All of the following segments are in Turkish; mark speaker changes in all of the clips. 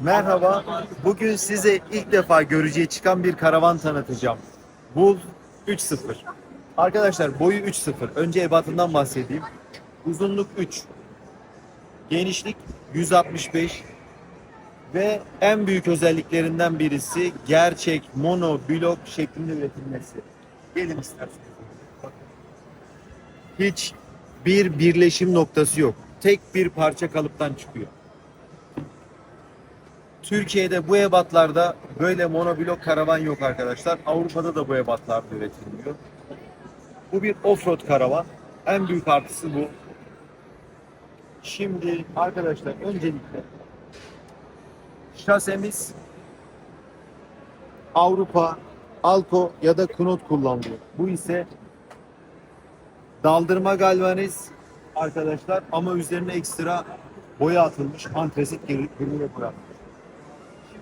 Speaker 1: Merhaba. Bugün size ilk defa görücüye çıkan bir karavan tanıtacağım. Bull 3.0. Arkadaşlar boyu 3.0. Önce ebatından bahsedeyim. Uzunluk 3. Genişlik 165. Ve en büyük özelliklerinden birisi gerçek mono blok şeklinde üretilmesi. Gelin isterseniz. Hiç bir birleşim noktası yok. Tek bir parça kalıptan çıkıyor. Türkiye'de bu ebatlarda böyle monoblok karavan yok arkadaşlar. Avrupa'da da bu ebatlarda üretilmiyor. Bu bir offroad karavan. En büyük artısı bu. Şimdi arkadaşlar öncelikle şasemiz Avrupa, Alco ya da Knot kullanılıyor. Bu ise daldırma galvaniz arkadaşlar ama üzerine ekstra boya atılmış. Antresit gri- boyanmış.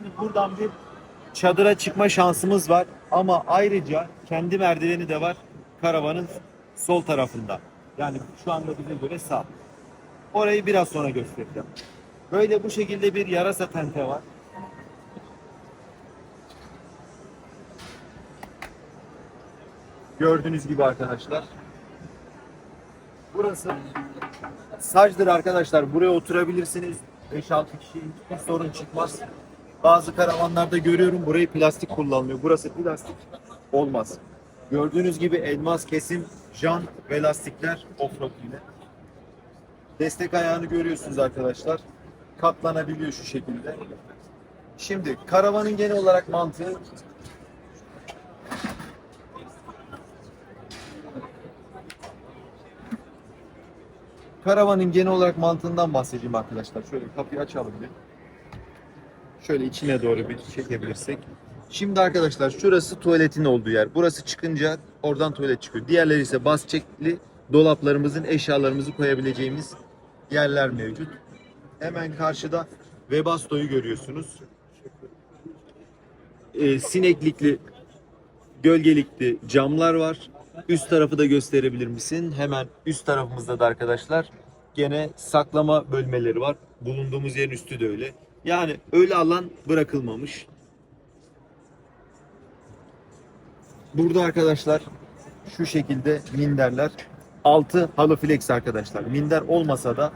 Speaker 1: Şimdi buradan bir çadıra çıkma şansımız var ama ayrıca kendi merdiveni de var karavanın sol tarafında. Yani şu anda bize göre sağ. Orayı biraz sonra göstereceğim. Böyle bu şekilde bir yarasa tente var. Gördüğünüz gibi arkadaşlar. Burası sacdır arkadaşlar. Buraya oturabilirsiniz. 5-6 kişi hiçbir sorun çıkmaz. Bazı karavanlarda görüyorum burayı plastik kullanılıyor. Burası plastik olmaz. Gördüğünüz gibi elmas kesim, jant ve lastikler offroad yine. Destek ayağını görüyorsunuz arkadaşlar. Katlanabiliyor şu şekilde. Şimdi karavanın genel olarak mantığı Karavanın genel olarak mantığından bahsedeyim arkadaşlar. Şöyle kapıyı açalım bir. Şöyle içine doğru bir çekebilirsek. Şimdi arkadaşlar şurası tuvaletin olduğu yer. Burası çıkınca oradan tuvalet çıkıyor. Diğerleri ise bas çekli dolaplarımızın eşyalarımızı koyabileceğimiz yerler mevcut. Hemen karşıda Webasto'yu görüyorsunuz. Ee, sineklikli gölgelikli camlar var. Üst tarafı da gösterebilir misin? Hemen üst tarafımızda da arkadaşlar gene saklama bölmeleri var. Bulunduğumuz yerin üstü de öyle. Yani öyle alan bırakılmamış. Burada arkadaşlar şu şekilde minderler. Altı halı flex arkadaşlar. Minder olmasa da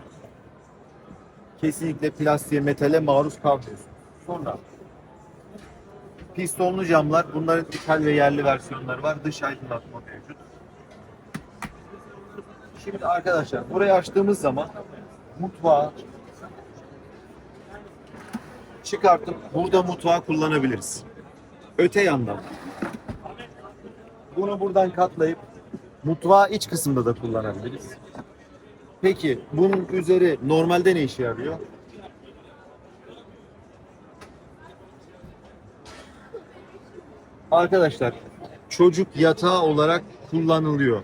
Speaker 1: kesinlikle plastiğe, metale maruz kalmıyorsunuz. Sonra Pistonlu camlar. Bunların ithal ve yerli versiyonları var. Dış aydınlatma mevcut. Şimdi arkadaşlar burayı açtığımız zaman mutfağı çıkartıp burada mutfağı kullanabiliriz. Öte yandan bunu buradan katlayıp mutfağı iç kısımda da kullanabiliriz. Peki bunun üzeri normalde ne işe yarıyor? Arkadaşlar çocuk yatağı olarak kullanılıyor.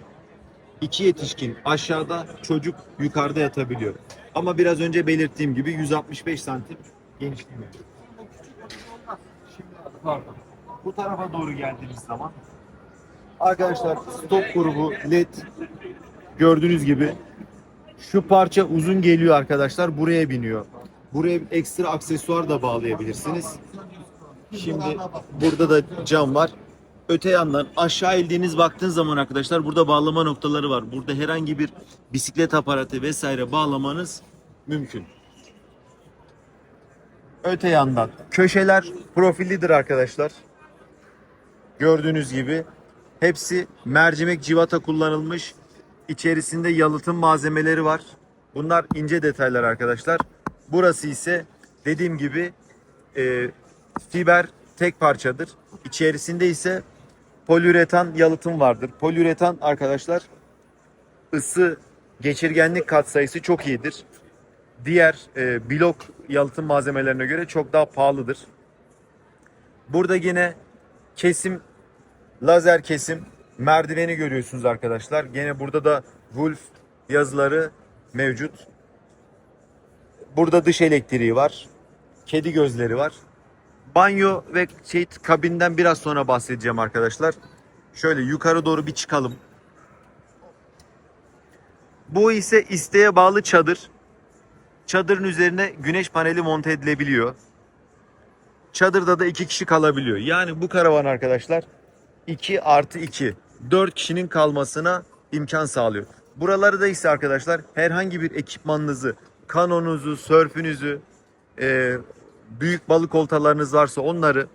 Speaker 1: İki yetişkin aşağıda çocuk yukarıda yatabiliyor. Ama biraz önce belirttiğim gibi 165 santim genişliği mevcut. Pardon. Bu tarafa doğru geldiğimiz zaman arkadaşlar stop grubu led gördüğünüz gibi şu parça uzun geliyor arkadaşlar buraya biniyor. Buraya ekstra aksesuar da bağlayabilirsiniz. Şimdi burada da cam var. Öte yandan aşağı indiğiniz baktığın zaman arkadaşlar burada bağlama noktaları var. Burada herhangi bir bisiklet aparatı vesaire bağlamanız mümkün. Öte yandan köşeler profillidir arkadaşlar. Gördüğünüz gibi hepsi mercimek civata kullanılmış. İçerisinde yalıtım malzemeleri var. Bunlar ince detaylar arkadaşlar. Burası ise dediğim gibi e, fiber tek parçadır. İçerisinde ise poliüretan yalıtım vardır. Poliüretan arkadaşlar ısı geçirgenlik katsayısı çok iyidir. Diğer e, blok yalıtım malzemelerine göre çok daha pahalıdır. Burada yine kesim lazer kesim merdiveni görüyorsunuz arkadaşlar. Gene burada da Wolf yazıları mevcut. Burada dış elektriği var. Kedi gözleri var. Banyo ve şey kabinden biraz sonra bahsedeceğim arkadaşlar. Şöyle yukarı doğru bir çıkalım. Bu ise isteğe bağlı çadır. Çadırın üzerine güneş paneli monte edilebiliyor. Çadırda da iki kişi kalabiliyor. Yani bu karavan arkadaşlar 2 artı 2. 4 kişinin kalmasına imkan sağlıyor. Buraları da ise arkadaşlar herhangi bir ekipmanınızı, kanonunuzu, sörfünüzü, e, büyük balık oltalarınız varsa onları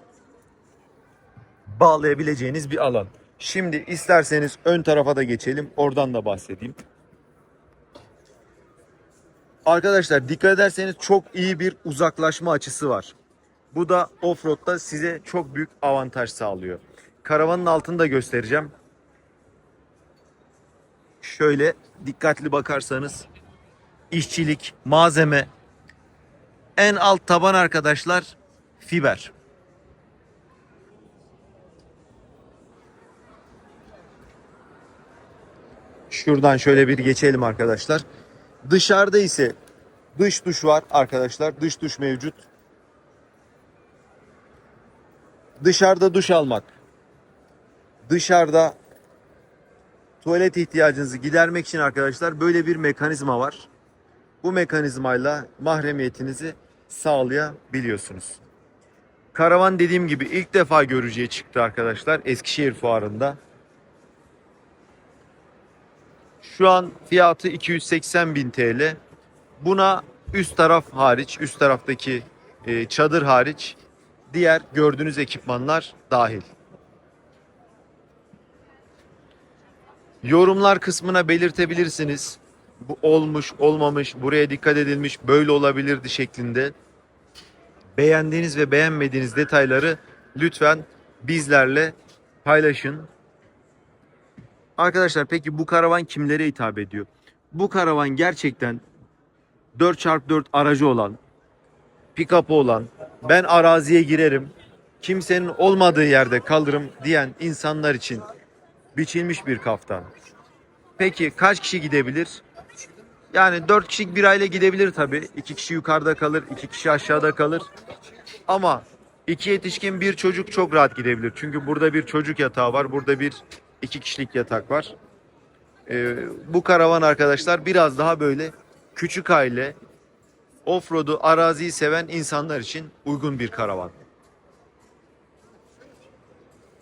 Speaker 1: bağlayabileceğiniz bir alan. Şimdi isterseniz ön tarafa da geçelim. Oradan da bahsedeyim. Arkadaşlar dikkat ederseniz çok iyi bir uzaklaşma açısı var. Bu da offroad'da size çok büyük avantaj sağlıyor. Karavanın altını da göstereceğim. Şöyle dikkatli bakarsanız işçilik, malzeme en alt taban arkadaşlar fiber. Şuradan şöyle bir geçelim arkadaşlar. Dışarıda ise dış duş var arkadaşlar. Dış duş mevcut. Dışarıda duş almak. Dışarıda tuvalet ihtiyacınızı gidermek için arkadaşlar böyle bir mekanizma var. Bu mekanizmayla mahremiyetinizi sağlayabiliyorsunuz. Karavan dediğim gibi ilk defa görücüye çıktı arkadaşlar Eskişehir fuarında. Şu an fiyatı 280 bin TL. Buna üst taraf hariç, üst taraftaki e, çadır hariç diğer gördüğünüz ekipmanlar dahil. Yorumlar kısmına belirtebilirsiniz. Bu olmuş, olmamış, buraya dikkat edilmiş, böyle olabilirdi şeklinde. Beğendiğiniz ve beğenmediğiniz detayları lütfen bizlerle paylaşın. Arkadaşlar peki bu karavan kimlere hitap ediyor? Bu karavan gerçekten 4x4 aracı olan, pick-up'ı olan, ben araziye girerim, kimsenin olmadığı yerde kalırım diyen insanlar için biçilmiş bir kaftan. Peki kaç kişi gidebilir? Yani 4 kişilik bir aile gidebilir tabii. 2 kişi yukarıda kalır, 2 kişi aşağıda kalır. Ama iki yetişkin bir çocuk çok rahat gidebilir. Çünkü burada bir çocuk yatağı var, burada bir iki kişilik yatak var. Ee, bu karavan arkadaşlar biraz daha böyle küçük aile, offroad'u, araziyi seven insanlar için uygun bir karavan.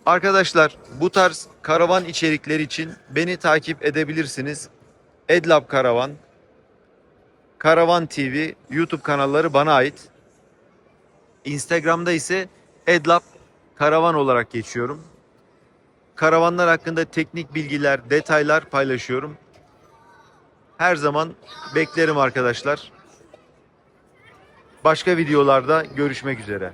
Speaker 1: Arkadaşlar bu tarz karavan içerikleri için beni takip edebilirsiniz. Edlab Karavan, Karavan TV YouTube kanalları bana ait. Instagram'da ise Edlab Karavan olarak geçiyorum. Karavanlar hakkında teknik bilgiler, detaylar paylaşıyorum. Her zaman beklerim arkadaşlar. Başka videolarda görüşmek üzere.